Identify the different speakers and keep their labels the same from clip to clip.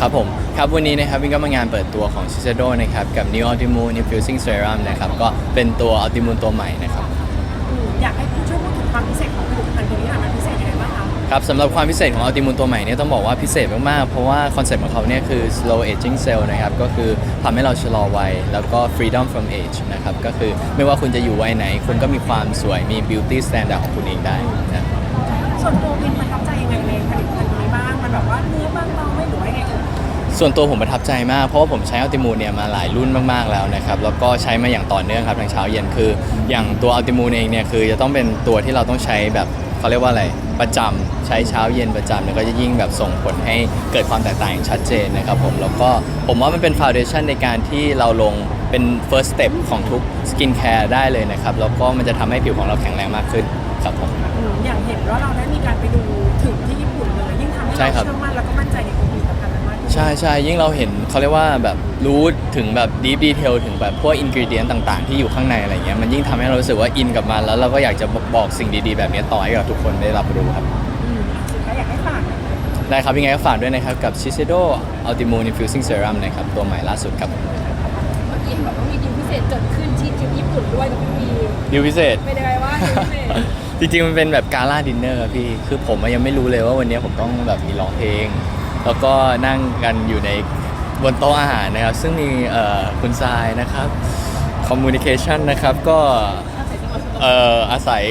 Speaker 1: ครับผมครับวันนี้นะครับวินก็มางานเปิดตัวของ Shiseido นะครับกับ New Ultimate Infusing Serum นะครับก็เป็นตัว Ultimate ตัวใหม่นะครับ
Speaker 2: อืมอยากให้ผู้ช่วยพูดถึงความพิเศษของผลิตภัณฑ์ตัวนี้หน่อยมันพิเศษยังไงบ้างคะ
Speaker 1: ครับสำหรับความพิเศษของ Ultimate ตัวใหม่เนี่ยต้องบอกว่าพิเศษมากๆ เพราะว่าคอนเซ็ปต์ของเขาเนี่ยคือ slow aging cell นะครับก็คือทำให้เราชะลอวัย แล้วก็ freedom from age นะครับก็คือไม่ว่าคุณจะอยู่วัยไหน คุณก็มีความสวยมี beauty standard ของคุณเองได้นะครับ
Speaker 2: ส่วนตัววินประทับใจยังไงในผลิตภัณฑ์ตัวนี้บ้างมันแบบว่าเนื้อบางเบา
Speaker 1: ส่วนตัวผมประทับใจมาก เพราะว่าผมใช้อัลติมูนเนี่ยมาหลายรุ่นมากๆแล้วนะครับ แล้วก็ใช้มาอย่างต่อเนื่องครับทั้งเช้าเย็นคือ อย่างตัวอัลติมูนเองเนี่ยคือจะต้องเป็นตัวที่เราต้องใช้แบบเขาเรียกว่าอะไรประจำใช้เช้าเย็นประจำเนี่ยก็จะยิ่งแบบส่งผลให้เกิดความแตกต่างอย่างชัดเจนนะครับผมแล้วก็ผมว่ามันเป็นฟ u n เดชั o นในการที่เราลงเป็น first step ของทุกสกินแคร์ได้เลยนะครับ แล้วก็มันจะทำให้ผิวของเราแข็งแรงมากขึ้นครับผม
Speaker 2: อืมอย่างเห็นว่าเราได้มีการไปดูถึงที่ญี่ปุ่นเลยยิ่งทำให้
Speaker 1: ใช่
Speaker 2: เรา
Speaker 1: ครับ
Speaker 2: เชื่อมั่นแล้วก็มั่นใจในผลิตภั
Speaker 1: ใช่ใช่ยิ่งเราเห็นเขาเรียกว่าแบบรู้ถึงแบบดีฟดีเทลถึงแบบพวกอินกิเดียนต่างๆ ที่อยู่ข้างในอะไรเงี้ยมันยิ่งทำให้เรารู้สึกว่าอินกับมันแล้วเราก็อยากจะบอกสิ่งดีๆ แบบนี้ต่อให้กับทุกคนได้รับรู้ครับ
Speaker 2: อืมสุดท้ายอยากให้ฝาก
Speaker 1: ได้ครับยังไงก็ฝากด้วยนะครับ กับ Shiseido Ultimate Infusing Serum นะครับ ตัวใหม่ล่าสุดครับ
Speaker 3: เมื่อกี้เห็นบอกว่ามีดีลพิเศษเกิดขึ้นที่ทริปญี่ปุ่นด้วยกับพี่วี
Speaker 1: ดิวพิเศษ
Speaker 3: เป็นยังไงว่างดีลพิเศษ
Speaker 1: จริงๆ มันเป็นแบบกาล่าดินเนอร์พี่ คือผมอะยังไม่รู้เลยว่าวันนี้ผมต้องแบบมีร้องเพลง แล้วก็นั่งกันอยู่ในบนโต๊ะอาหารนะครับ ซึ่งมีคุณทรายนะครับ Communication นะครับก็อาศัย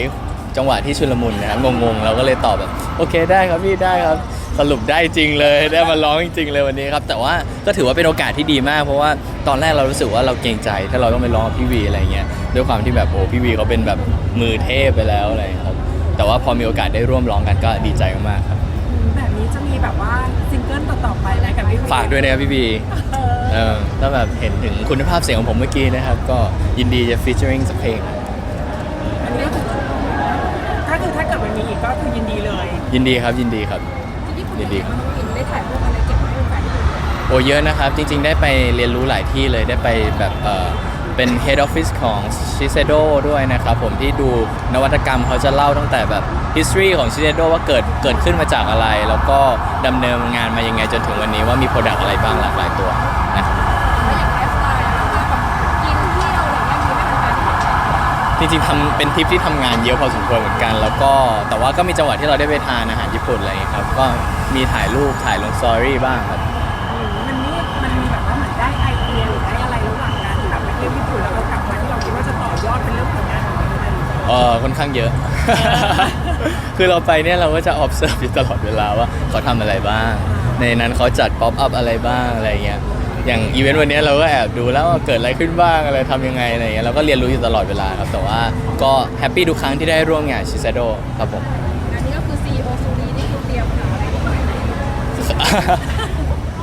Speaker 1: จังหวะที่ชุลมุนนะครับงงๆ เราก็เลยตอบแบบโอเคได้ครับพี่ได้ครับสรุปได้จริงเลยได้มาร้องจริงๆเลยวันนี้ครับ แต่ว่าก็ถือว่าเป็นโอกาสที่ดีมาก เพราะว่าตอนแรกเรารู้สึกว่าเราเกรงใจ ถ้าเราต้องไปร้องพี่วีอะไรเงี้ยด้วยความที่แบบโอ้พี่วีเขาเป็นแบบมือเทพไปแล้วอะไรครับแต่ว่าพอมีโอกาสได้ร่วมร้องกันก็ดีใจมากๆครับ
Speaker 2: แบบนี้จะมีแบบว่าซิงเกิลต่อๆไปอะไรกับพี่วี
Speaker 1: ฝากด้วยนะครับพี่วี
Speaker 2: เออ
Speaker 1: เออถ้าแบบเห็นถึงคุณภาพเสียงของผมเมื่อกี้นะครับ ก็ยินดีจะฟีเจอริงสักเพลง
Speaker 2: อันนี้ก็คือถ้าคือถ้าเกิดมันมีอีกก็คือยินดีเลย
Speaker 1: ยินดีครับยินดีครับ
Speaker 3: ที่ญี่ปุ่น
Speaker 1: ยินดี
Speaker 3: เห็นว่าน้องอินได้ถ่ายรูปอะไรเก็บไว้ให้แฟนที่ดู
Speaker 1: โอ้เยอะนะครับ จริง ๆ ได้ไปเรียนรู้หลายที่เลยได้ไปแบบเออ เป็น Head Office ของ Shiseido ด้วยนะครับผมที่ดูนวัตกรรมเขาจะเล่าตั้งแต่แบบ history ของ Shiseido ว่าเกิดเกิดขึ้นมาจากอะไร แล้วก็ดำเนินงานมายังไงจนถึงวันนี้ว่ามี Product อะไรบ้างหลากหลายตัวนะครับ
Speaker 3: แล้วอย่างไลฟ์สไตล์อะถ้าแบบกินเที่ยวอะไรเงี้ยมีไหมแฟนๆที่เห็น
Speaker 1: จริงๆทำเป็นทริปที่ทำงานเยอะพอสมควรเหมือนกัน แล้วก็แต่ว่าก็มีจังหวะที่เราได้ไปทานอาหารญี่ปุ่นอะไรอย่างเงี้ยครับก็มีถ่ายรูปถ่ายลงสตอรี่บ้างครับ ออค่อนข้างเยอะ คือเราไปเนี่ยเราก็จะ observe อยู่ตลอดเวลาว่าเขาทำอะไรบ้าง ในนั้นเขาจัด pop up อะไรบ้างอะไรเงี้ย อย่างอีเวนต์วันเนี้ยเราก็แอบดูแล้วว่าเกิดอะไรขึ้นบ้างอะไรทำยังไงอะไรเงี้ยเราก็เรียนรู้อยู่ตลอดเวลาครับ แต่ว่าก็แฮปปี้ทุกครั้งที่ได้ร่วมงานชิซ a โดครับผม
Speaker 3: งานนี้ก็คือ CEO ซูรีนี่คือเตรียมหาอะไรที่ใหม่ให้ดู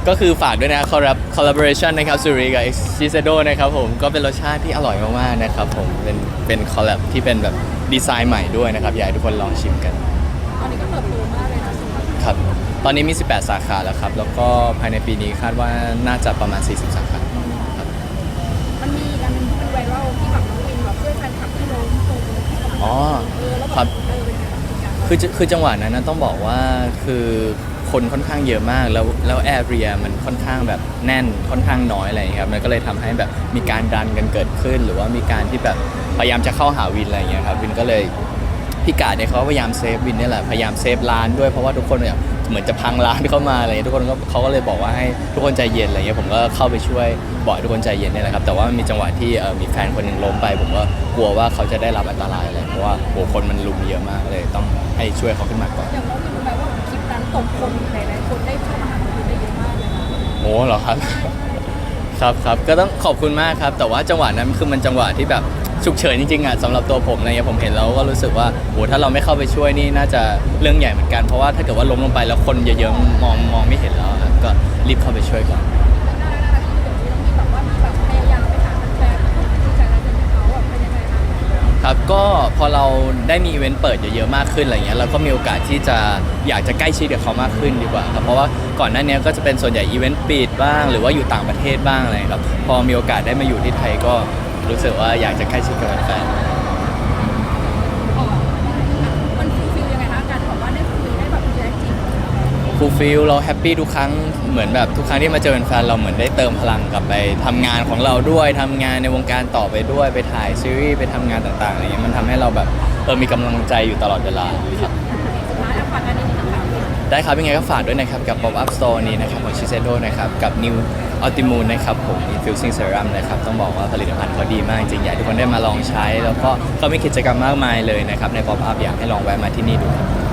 Speaker 1: ก็คือฝากด้วยนะ collab collaboration นะครับซูริกับ Shiseido นะครับผมก็เป็นรสชาติที่อร่อยมากๆนะครับผมเป็นเป็นคอลแลบที่เป็นแบบดีไซน์ใหม่ด้วยนะครับอยากให้ทุกคนลองชิมกัน
Speaker 3: ตอนนี้ก็เติบโตมากเลยนะซูรี
Speaker 1: ครับ ตอนนี้มี 18 สาขาแล้วครับ แล้วก็ภายในปีนี้คาดว่าน่าจะประมาณ 40 สาขาครับ
Speaker 3: มันมีอีกอันหนึงที่เป็นไวรัลที่แบบน้องวินแบบช่วยแฟนคลับที่ล้มตรงที่กำลัง
Speaker 1: อ๋อ
Speaker 3: เออแล้ว
Speaker 1: ครั
Speaker 3: แบบบเออเป็นไงบ้างเหตุการณ์
Speaker 1: คือจะคือจังหวะนั้นนะต้องบอกว่าคือ คนค่อนข้างเยอะมาก แล้วแล้วแอเรียมันค่อนข้างแบบแน่นค่อนข้างน้อยอะไรอย่างเงี้ยครับมันก็เลยทำให้แบบมีการดันกันเกิดขึ้น หรือว่ามีการที่แบบพยายามจะเข้าหาวินอะไรอย่างเงี้ยครับวินก็เลยพี่กาดเนี่ยเขาพยายามเซฟวินนี่แหละพยายามเซฟร้านด้วยเพราะว่าทุกคนเนี่ยเหมือนจะพังร้านเข้ามาอะไรทุกคนก็เขาก็เลยบอกว่าให้ทุกคนใจเย็นอะไรเงี้ยผมก็เข้าไปช่วยบอกทุกคนใจเย็นเนี่ยแหละครับแต่ว่ามีจังหวะที่มีแฟนคนหนึ่งล้มไป ผมก็กลัวว่าเขาจะได้รับอันตรายอะไรเพราะว่าโหคนมันลุมเยอะมากเลยต้องให้ช่วยเขาขึ้นมาก่อน
Speaker 3: อย่งน้องวินรู้ไหมว่าคลิปนั้นตกคนหลายๆคนได้เข้ามาหาน้องวินได้เยอะมากเลยนะ
Speaker 1: โอ้เหรอครับ ครับครับก็ต้องขอบคุณมากครับ แต่ว่าจังหวะนั้นคือมันจังหวะที่แบบฉุกเฉินจริงๆอะสำหรับตัวผมอะไรเงี้ยผมเห็นแล้วก็รู้สึกว่าโหถ้าเราไม่เข้าไปช่วยนี่น่าจะเรื่องใหญ่เหมือนกันเพราะว่าถ้าเกิดว่าล้มลงไปแล้วคนเยอะๆมองมองไม่เห็นแล้วก็รีบเข้าไปช่วยก่อน
Speaker 3: ก็พ
Speaker 1: อเราได้มีอีเวนต์เปิดเยอะๆมากขึ้นอะไรเงี้ยเราก็มีโอกาสที่จะอยากจะใกล้ชิดกับเขามากขึ้นดีกว่าครับเพราะว่าก่อนหน้านี้ก็จะเป็นส่วนใหญ่อีเวนต์ปิดบ้าง หรือว่าอยู่ต่างประเทศบ้างอะไรครับพอมีโอกาสได้มาอยู่ที่ไทยก็รู้สึกว่าอยากจะใกล้ชิดกับแฟนๆ
Speaker 3: มันฟูลฟิลยังไงคะการแบบว่าได้คุยได้แบบแยกจริง
Speaker 1: โฟูลฟิลเราแฮปปี้ทุกครั้งเหมือนแบบทุกครั้งที่มาเจอแฟนเราเหมือนได้เติมพลังกลับไปทำงานของเราด้วยทำงานในวงการต่อไปด้วยไปถ่ายซีรีส์ไปทำงานต่างๆอะไรเงี้ยมันทำให้เราแบบเออมีกำลังใจอยู่ตลอดเวลาครับ
Speaker 3: สุดท้ายแล้วฝากงาน
Speaker 1: ได้ครับยังไงก็ฝากด้วยนะครับกับ Pop Up Store นี้นะครับของ Shiseido นะครับกับ New Ultimune นะครับผม Infusing Serum นะครับต้องบอกว่าผลิตภัณฑ์เขาดีมากจริงๆอยากให้ทุกคนได้มาลองใช้ แล้วก็เขามีกิจกรรมมากมายเลยนะครับใน Pop Up อยากให้ลองแวะมาที่นี่ดูครับ